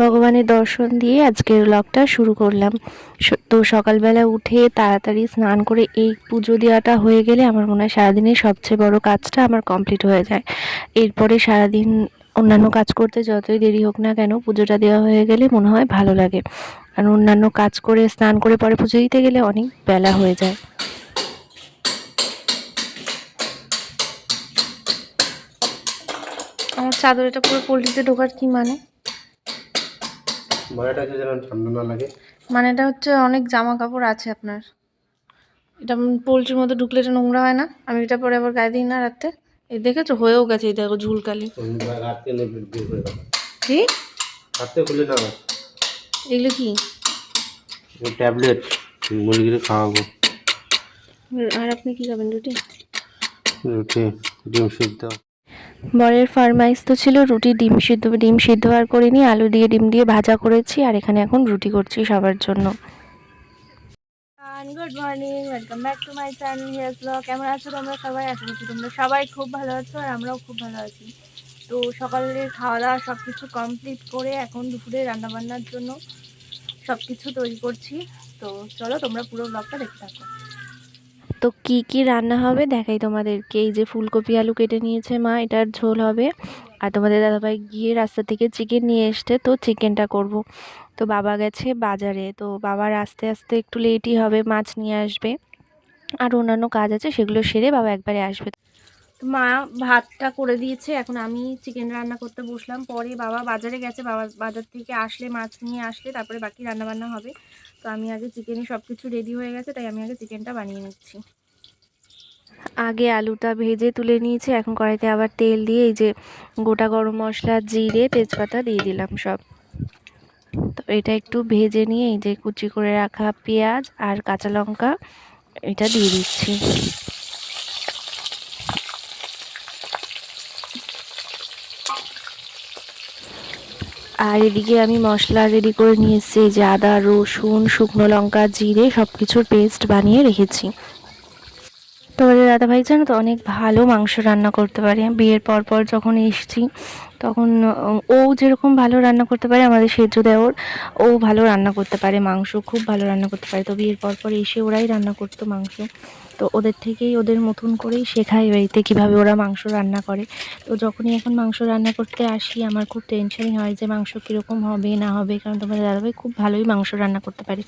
ভগবানের দর্শন দিয়ে আজকের ব্লগটা শুরু করলাম। তো সকালবেলা উঠে তাড়াতাড়ি স্নান করে এই পুজো দেওয়াটা হয়ে গেলে আমার মনে হয় সারাদিনের সবচেয়ে বড় কাজটা আমার কমপ্লিট হয়ে যায়। এরপরে সারাদিন অন্যান্য কাজ করতে যতই দেরি হোক না কেন পুজোটা দেওয়া হয়ে গেলে মনে হয় ভালো লাগে। আর অন্যান্য কাজ করে স্নান করে পরে পুজো দিতে গেলে অনেক বেলা হয়ে যায়। চাদর এটা পুরো পোলট্রিতে ঢোকার কি মানে? মায়াটা যে যেন ঠান্ডা না লাগে। মানে এটা হচ্ছে অনেক জামা কাপড় আছে আপনার। এটা পোলট্রির মধ্যে ঢুকলে এটা নোংরা হয় না। আমি এটা পরে আবার গায়ে দিই না রাতে। এই দেখেছ? হয়েও গেছে এই দেখো ঝুলকালি। কি? রাত্রে খুলে না? এগুলো কি? ট্যাবলেট মুরগিরে খাওয়াবো। আর আপনি কি খাবেন রুটি? রুটি ডিম সিদ্ধ। বরের ফারমাইশ তো ছিল, রুটি, ডিম সিদ্ধ ডিম সিদ্ধ আর করিনি, আলু দিয়ে ডিম দিয়ে ভাজা করেছি আর এখানে এখন রুটি করছি সবার জন্য। Good morning welcome back to my channel here blog কেমন আছো তোমরা সবাই? আশা করছি তোমরা সবাই খুব ভালো আছো আর আমরাও খুব ভালো আছি। তো সকালের খাওয়া দাওয়া সব কিছু কমপ্লিট করে এখন দুপুরে রান্নাবান্নার জন্য সব কিছু তৈরি করছি। তো চলো তোমরা পুরো ব্লগটা দেখতে থাকো। তো কি কি রান্না হবে? দেখাই তোমাদেরকে। এই যে ফুলকপি আলু কেটে নিয়েছে মা, এটার ঝোল হবে। আর তোমাদের দাদাভাই গিয়ে রাস্তা থেকে চিকেন নিয়ে এসছে, তো চিকেনটা করব। তো বাবা গেছে বাজারে, তো বাবার আস্তে আস্তে একটু লেটই হবে, মাছ নিয়ে আসবে। আর অন্যান্য কাজ আছে, সেগুলো সেরে বাবা একবারে আসবে। মা ভাতটা করে দিয়েছে, এখন আমি চিকেন রান্না করতে বসলাম। পরে বাবা বাজারে গেছে, বাবা বাজার থেকে আসলে মাছ নিয়ে আসলে, তারপরে বাকি রান্না বান্না হবে। তো আমি আগে চিকেনে সব কিছু রেডি হয়ে গেছে, তাই আমি আগে চিকেনটা বানিয়ে নিচ্ছি। আগে আলুটা ভেজে তুলে নিয়েছি, এখন কড়াইতে আবার তেল দিয়ে এই যে গোটা গরম মশলা, জিরে, তেজপাতা দিয়ে দিলাম সব। তো এটা একটু ভেজে নিয়ে এই যে কুচি করে রাখা পেঁয়াজ আর কাঁচা লঙ্কা, এটা দিয়ে দিচ্ছি। আর এদিকে আমি মশলা রেডি করে নিয়েছি যে আদা, রসুন, শুকনো লঙ্কা, জিরে সব কিছুর পেস্ট বানিয়ে রেখেছি। তোমাদের দাদাভাই, জানো তো, অনেক ভালো মাংস রান্না করতে পারে। বিয়ের পর পর যখন এসেছি, তখন ও যেরকম ভালো রান্না করতে পারে, আমাদের সেজ দেওর, ও ভালো রান্না করতে পারে মাংস, খুব ভালো রান্না করতে পারে। তো বিয়ের পর পর এসে ওরাই রান্না করতো মাংস। তো ওদের থেকেই ওদের মতন করেই শেখাই বাড়িতে কীভাবে ওরা মাংস রান্না করে। তো যখনই এখন মাংস রান্না করতে আসি, আমার খুব টেনশনই হয় যে মাংস কীরকম হবে, না হবে, কারণ তোমাদের দাদাভাই খুব ভালোই মাংস রান্না করতে পারে।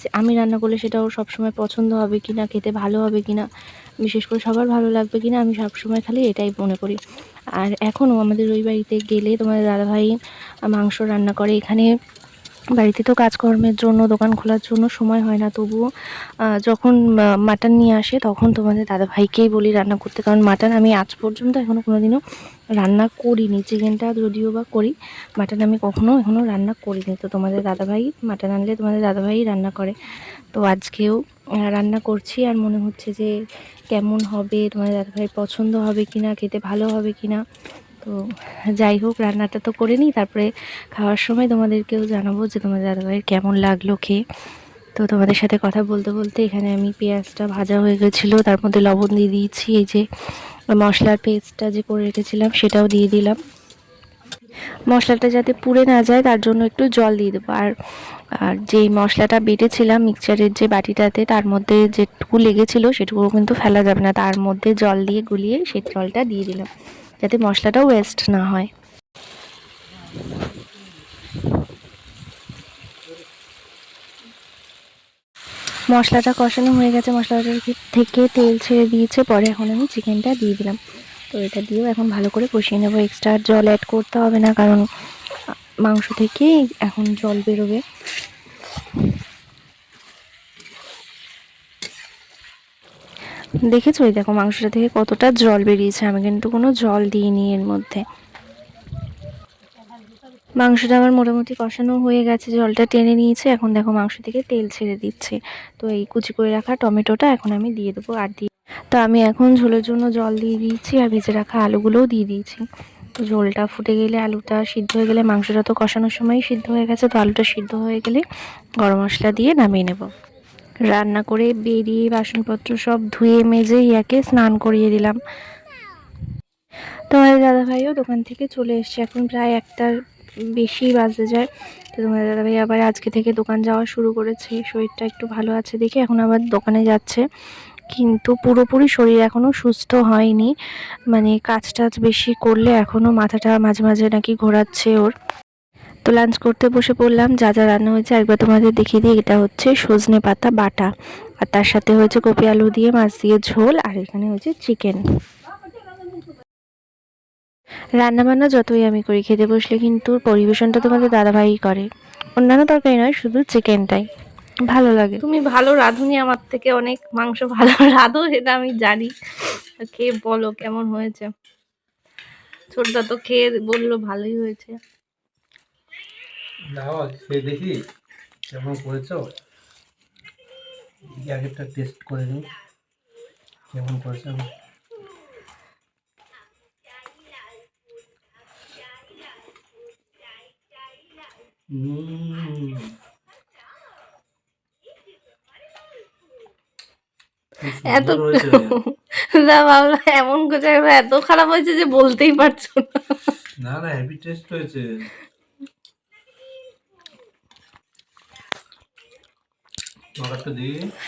যে আমি রান্না করলে সেটা ওর সবসময় পছন্দ হবে কি না খেতে ভালো হবে কি না বিশেষ করে সবার ভালো লাগবে কি না আমি সবসময় খালি এটাই মনে করি। আর এখনও আমাদের ওই বাড়িতে গেলে তোমাদের দাদাভাই মাংস রান্না করে। এখানে বাড়িতে তো কাজকর্মের জন্য, দোকান খোলার জন্য সময় হয় না তবুও যখন মাটন নিয়ে আসে তখন তোমাদের দাদাভাইকেই বলি রান্না করতে। কারণ মাটন আমি আজ পর্যন্ত এখনও কোনোদিনও রান্না করিনি। চিকেনটা যদিও বা করি মাটন আমি কখনো এখনও রান্না করিনি। তো তোমাদের দাদাভাই মাটন আনলে তোমাদের দাদাভাই রান্না করে। তো আজকেও রান্না করছি আর মনে হচ্ছে যে কেমন হবে, তোমাদের দাদাভাই পছন্দ হবে কি না খেতে ভালো হবে কি না তো যাই হোক, রান্নাটা তো করে নিই। তারপরে খাওয়ার সময় তোমাদেরকেও জানাব যে তোমাদের দাদাভাইয়ের কেমন লাগল খেয়ে। তো তোমাদের সাথে কথা বলতে বলতে এখানে আমি পেঁয়াজটা ভাজা হয়ে গেছিল। তার মধ্যে লবণ দিয়ে দিয়েছি। এই যে মশলার পেস্টটা যে করে রেখেছিলাম, সেটাও দিয়ে দিলাম। মশলাটা যাতে পুড়ে না যায়, তার জন্য একটু জল দিয়ে দেবো। আর আর যেই মশলাটা বেটেছিলাম মিক্সচারের যে বাটিটাতে, তার মধ্যে যেটুকু লেগেছিল সেটুকু কিন্তু ফেলা যাবে না। তার মধ্যে জল দিয়ে গুলিয়ে সেই জলটা দিয়ে দিলাম। যাতে মশলাটাও ওয়েস্ট না হয়। মশলাটা কষানো হয়ে গেছে মশলাটার থেকে তেল ছেড়ে দিয়েছে, পরে এখন আমি চিকেনটা দিয়ে দিলাম। তো এটা দিয়েও এখন ভালো করে কষিয়ে নেব। এক্সট্রা জল অ্যাড করতে হবে না, কারণ মাংস থেকে এখন জল বেরোবে। দেখেছ? এই দেখো, মাংসটা থেকে কতটা জল বেরিয়েছে। আমি কিন্তু কোনো জল দিইনি এর মধ্যে। মাংসটা আমার মোটামুটি কষানো হয়ে গেছে, জলটা টেনে নিয়েছে। এখন দেখো, মাংস থেকে তেল ছেড়ে দিচ্ছে। তো এই কুচি করে রাখা টমেটোটা এখন আমি দিয়ে দেবো আর দিয়ে তো আমি এখন ঝোলের জন্য জল দিয়ে দিয়েছি আর ভেজে রাখা আলুগুলোও দিয়ে দিয়েছি। তো ঝোলটা ফুটে গেলে আলুটা সিদ্ধ হয়ে গেলে মাংসটা তো কষানোর সময় সিদ্ধ হয়ে গেছে। তো আলুটা সিদ্ধ হয়ে গেলে গরম মশলা দিয়ে নামিয়ে নেব। রান্না করে বেরিয়ে বাসনপত্র সব ধুয়ে মেজে ইয়াকে স্নান করিয়ে দিলাম। তোমাদের দাদাভাইও দোকান থেকে চলে এসছে। এখন প্রায় একটার বেশি বাজে যায়। তো তোমাদের দাদাভাই আবার আজকে থেকে দোকান যাওয়া শুরু করেছে। শরীরটা একটু ভালো আছে দেখে এখন আবার দোকানে যাচ্ছে। কিন্তু পুরোপুরি শরীর এখনও সুস্থ হয়নি। মানে কাজ টাজ বেশি করলে এখনও মাথাটা মাঝে মাঝে নাকি ঘোরাচ্ছে ওর। তো লাঞ্চ করতে বসে পড়লাম, যা যা রান্না হয়েছে একবার তোমাদের দেখিয়ে দিই। এটা হচ্ছে সজনে পাতা বাটা। আর তার সাথে হয়েছে কপি আলু দিয়ে, মাছ দিয়ে ঝোল, আর এখানে হয়েছে চিকেন রান্নাবান্না যতই আমি করি, খেতে বসলে কিন্তু পরিবেশনটা তোমাদের দাদাভাই করে। অন্যান্য তরকারি নয়, শুধু চিকেনটাই ভালো লাগে। তুমি ভালো রাঁধুনি, আমার থেকে অনেক মাংস ভালো রাঁধো, সেটা আমি জানি। খেয়ে বলো কেমন হয়েছে। ছোটদা তো খেয়ে বলল ভালোই হয়েছে। দাও খেয়ে দেখি কেমন করেছ। আগেরটা টেস্ট করে নিই কেমন করেছ এত এমন করে এত খারাপ হয়েছে যে বলতেই পারছ না। না না হেভি টেস্ট হয়েছে অর্ডারটা দিই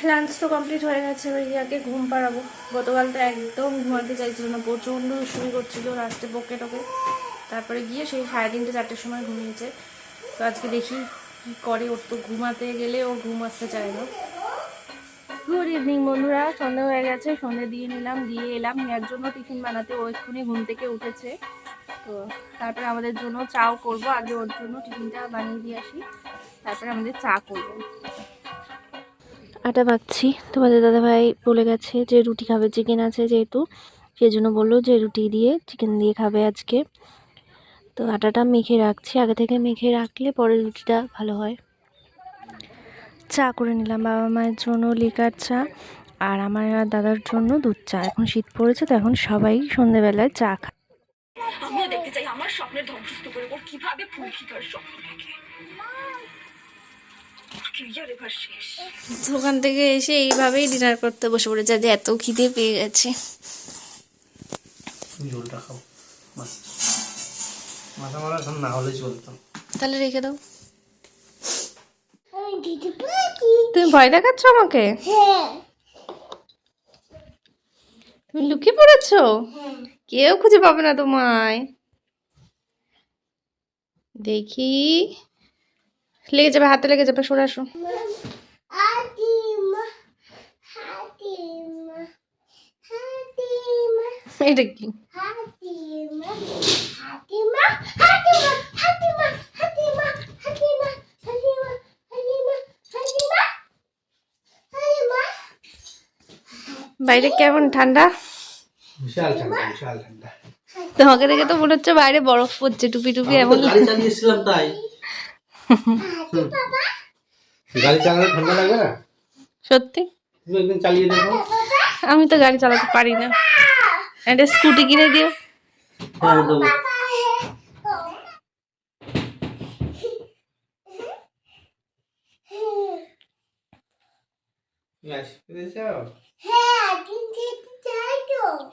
লাঞ্চ তো কমপ্লিট হয়ে গেছে রিয়াকে ঘুম পাড়াবো। গতকাল তো একদম ঘুমাতে চাইছিল না প্রচণ্ড শুরু করছিল রাস্তে বকে টকে তারপরে গিয়ে সেই সাড়ে তিনটে চারটের সময় ঘুমিয়েছে। তো আজকে দেখি কী করে ওর তো ঘুমাতে গেলে ও ঘুম আসতে চায় না। গুড ইভিনিং বন্ধুরা সন্ধে হয়ে গেছে সন্ধে দিয়ে নিলাম দিয়ে এলাম। মেয়ের জন্য টিফিন বানাতে ও এক্ষুনি ঘুম থেকে উঠেছে। তো তারপরে আমাদের জন্য চাও করব আগে ওর জন্য টিফিনটা বানিয়ে দিয়ে আসি। তারপরে আমাদের চা করব। আটা মাখছি তোমাদের দাদাভাই বলে গেছে যে রুটি খাবে চিকেন আছে যেহেতু। সেই জন্য বলল যে রুটি দিয়ে চিকেন দিয়ে খাবে আজকে। তো আটাটা মেখে রাখছি। আগে থেকে মেখে রাখলে পরে রুটিটা ভালো হয়। চা করে নিলাম। বাবা মায়ের জন্য লিকার চা আর আমার আর দাদার জন্য দুধ চা। এখন শীত পড়েছে তো এখন সবাই সন্ধেবেলায় চা খায় আমিও দেখতে চাই। আমার স্বপ্নের ধ্বংসস্ত করে ও কীভাবে করে স্বপ্ন দেখে? দোকান থেকে এসে এইভাবেই ডিনার করতে বসে পড়েছে যে এত খিদে পেয়ে গেছে। তাহলে রেখে দাও। তুমি ভয় দেখাচ্ছ আমাকে? তুমি লুকিয়ে পড়েছো? কেউ খুঁজে পাবে না তোমায়। দেখি। লেগে যাবে হাতে লেগে যাবে সরে আসো। এটা কি? বাইরে কেমন ঠান্ডা? বিশাল ঠান্ডা বিশাল ঠান্ডা। তোমাকে দেখে তো মনে হচ্ছে বাইরে বরফ পড়ছে টুপি টুপি এমন চালিয়েছিলাম তাই। গাড়ি চালালে ঠান্ডা লাগবে না? সত্যি? একদিন চালিয়ে দেখো। আমি তো গাড়ি চালাতে পারি না। একটা স্কুটি কিনে দিও। হ্যাঁ দেবো।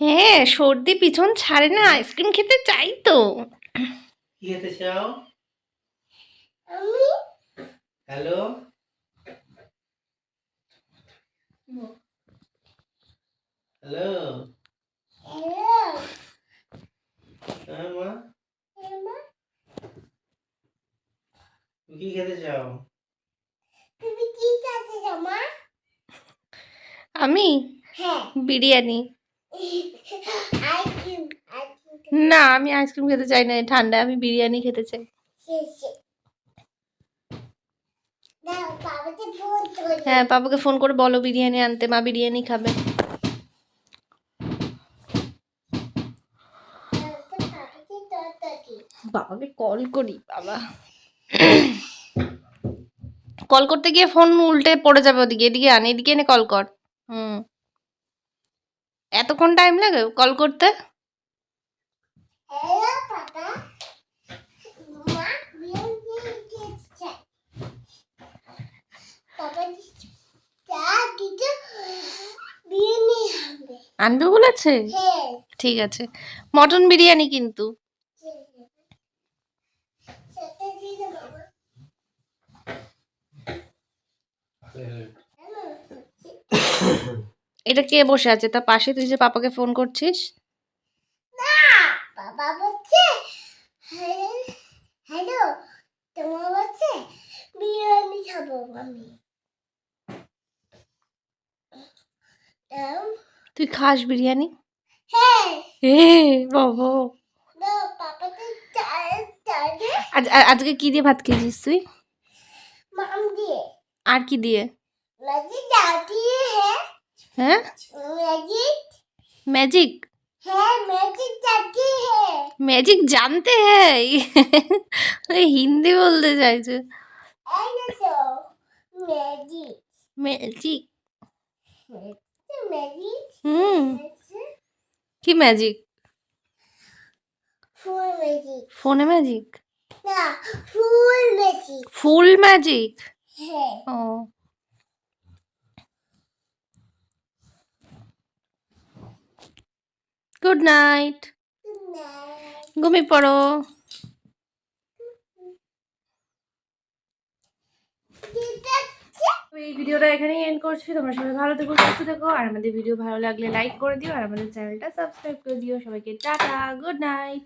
হ্যাঁ সর্দি পিছন ছাড়ে না। আইসক্রিম খেতে চাই তো। খেতে চাও? হ্যালো হ্যালো হ্যাঁ মা তুমি কি খেতে চাও? আমি? বিরিয়ানি। না আমি আইসক্রিম খেতে চাই না এই ঠান্ডা আমি বিরিয়ানি খেতে চাই। হ্যাঁ পাপাকে ফোন করে বলো বিরিয়ানি আনতে মা বিরিয়ানি খাবে। বাবাকে কল করি বাবা। কল করতে গিয়ে ফোন উল্টে পড়ে যাবে ওদিকে এদিকে আন এদিকে এনে কল কর। হুম। এতক্ষণ টাইম লাগে কল করতে? আনবে বলেছে? ঠিক আছে। মটন বিরিয়ানি কিন্তু। এটা কে বসে আছে? তার পাশে তুই যে পাপাকে ফোন করছিস? বাবা বলছে হ্যালো তোমার বলছে বিরিয়ানি খাব আমি। তুই খাস বিরিয়ানি? বাবা। আজকে কি দিয়ে ভাত খেয়েছিস তুই? আর কি দিয়ে? হ্যাঁ। ম্যাজিক। ম্যাজিক? জানতে হ্যাঁ। হিন্দি বলতে চাইছে। ম্যাজিক। ম্যাজিক। হুম কি ম্যাজিক ফুল ম্যাজিক ফোনে ম্যাজিক না ফুল ম্যাজিক ফুল ম্যাজিক হ্যাঁ ও গুড নাইট গুমি পড়ো এই ভিডিওটা এখানেই এন্ড করছি। তোমরা সবাই ভালো থেকো, সুস্থ থেকো। আর আমাদের ভিডিও ভালো লাগলে লাইক করে দিও। আর আমাদের চ্যানেলটা সাবস্ক্রাইব করে দিও। সবাইকে টাটা গুড নাইট